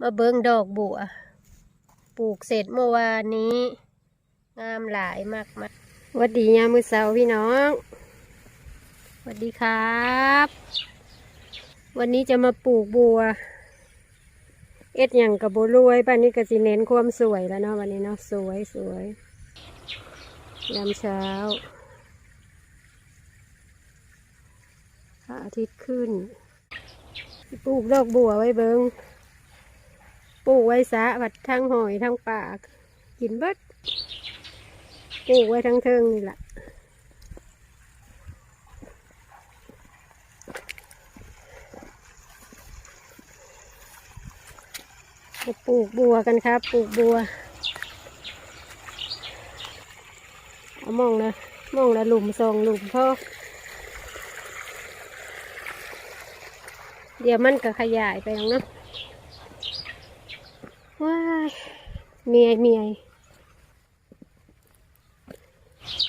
มาเบิ้งดอกบัว ปลูกเสร็จเมื่อวานนี้ งามหลายมากมากๆวัสดียามมือเสาร์พี่น้องสวัสดีครับ วันนี้จะมาปลูกบัว เอ็ดอย่างกับบัวรวยป้านนี้ก็สิเน้นความสวยแล้วเนาะวันนี้เนาะสวยสวยยามเช้าพระอาทิตย์ขึ้นปลูกดอกบัวไว้เบิง ปลูกไว้สะบัดทั้งหอยทั้งปาก กินเบิดปลูกไว้ทั้งเทิงนี่แหละปลูกบัวกันครับ ปลูกบัวเอามองนะมองละหลุมสองหลุมพ่อเดี๋ยวมันก็ขยายไปอย่างเนาะ ยเมียเมีย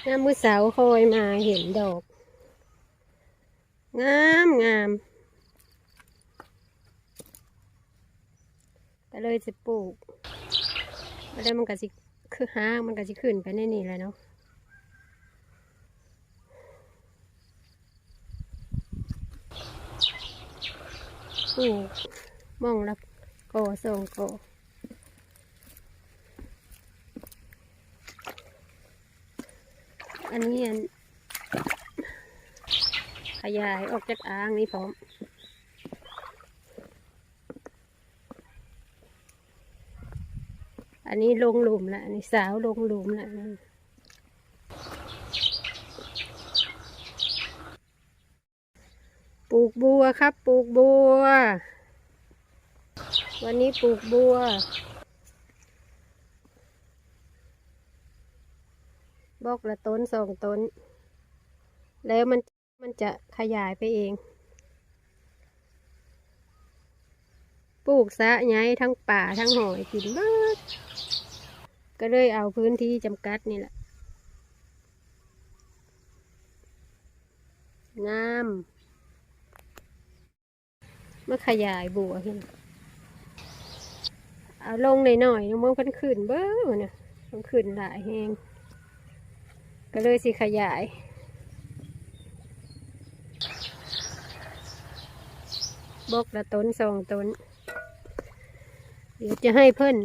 น้ำมือสาวคอยมาเห็นดอก งามงามก็เลยจะปลูกแล้วมันก็สิคือห้างมันก็สิขึ้นไปในนี่แหละเนาะปลูกมองละกอสองก อันนี้อันขยายออกจากอ่างนี่พร้อมอันนี้ลงหลุมละอันนี้สาวลงหลุมละปลูกบัวครับ ปลูกบัว วันนี้ปลูกบัว อกละต้นสองต้น แล้วมันมันจะขยายไปเอง ปลูกซะไงทั้งป่าทั้งหอยกินเบิดก็เลยเอาพื้นที่จำกัดนี่แหละงามมาขยายบัวขึ้นเอาลงหน่อยๆน้องมองเพันขึ้นเบ้อเนี่ยมันขึ้นหลายแหง ก็เลยสิขยาย บกละต้นสองต้น เดี๋ยวจะให้เพิ่อน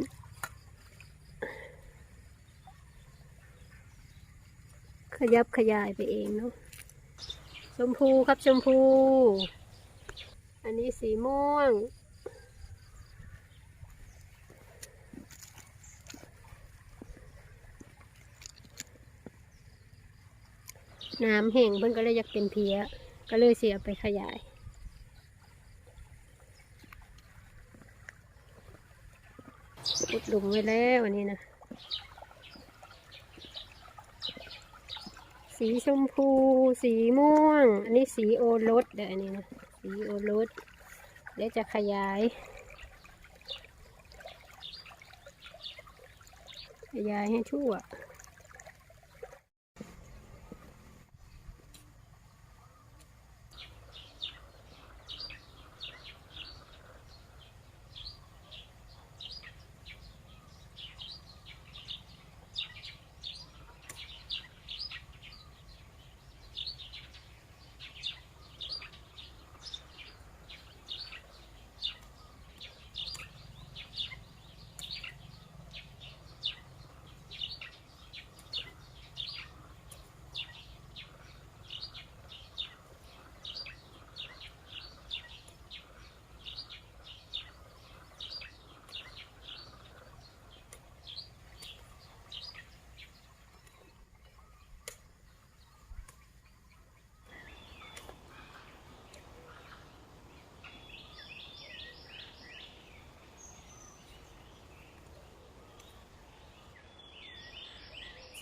ขยับขยายไปเองเนาะชมพูครับชมพู อันนี้สีม่วง น้ำแห้งเพิ่นก็เลยอยากเป็นเพี้ยก็เลยเสียไปขยายอุดหลุมไว้แล้วอันนี้นะ สีชมพู สีม่วง อันนี้สีโอรสเดี๋ยวอันนี้นะ สีโอรสเดี๋ยวจะขยาย ขยายให้ทั่ว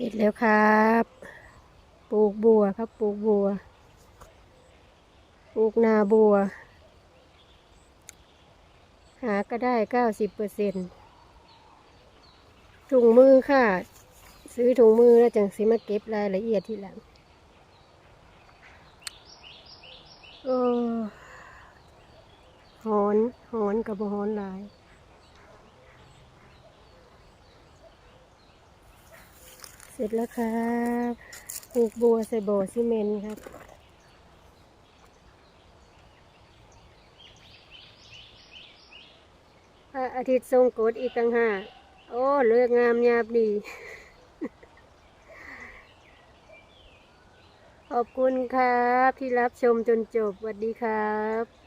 ร็จแล้วครับ ปลูกบัวครับ ปลูกบัว ปลูกนาบัว หาก็ได้เก้าสิบเปอร์เซ็นถุงมือค่ะ ซื้อถุงมือแล้วจังสิมาเก็บรายละเอียดทีหลังโอ้หอน หอนกับบหอนหลาย ร็จแล้วครับปลูกบัวใส่บ่อซีเมนต์ครับ พระอาทิตย์ทรงกฎอีกต่างหากโอ้เลือกงามยาบดี ขอบคุณครับที่รับชมจนจบสวัสดีครับ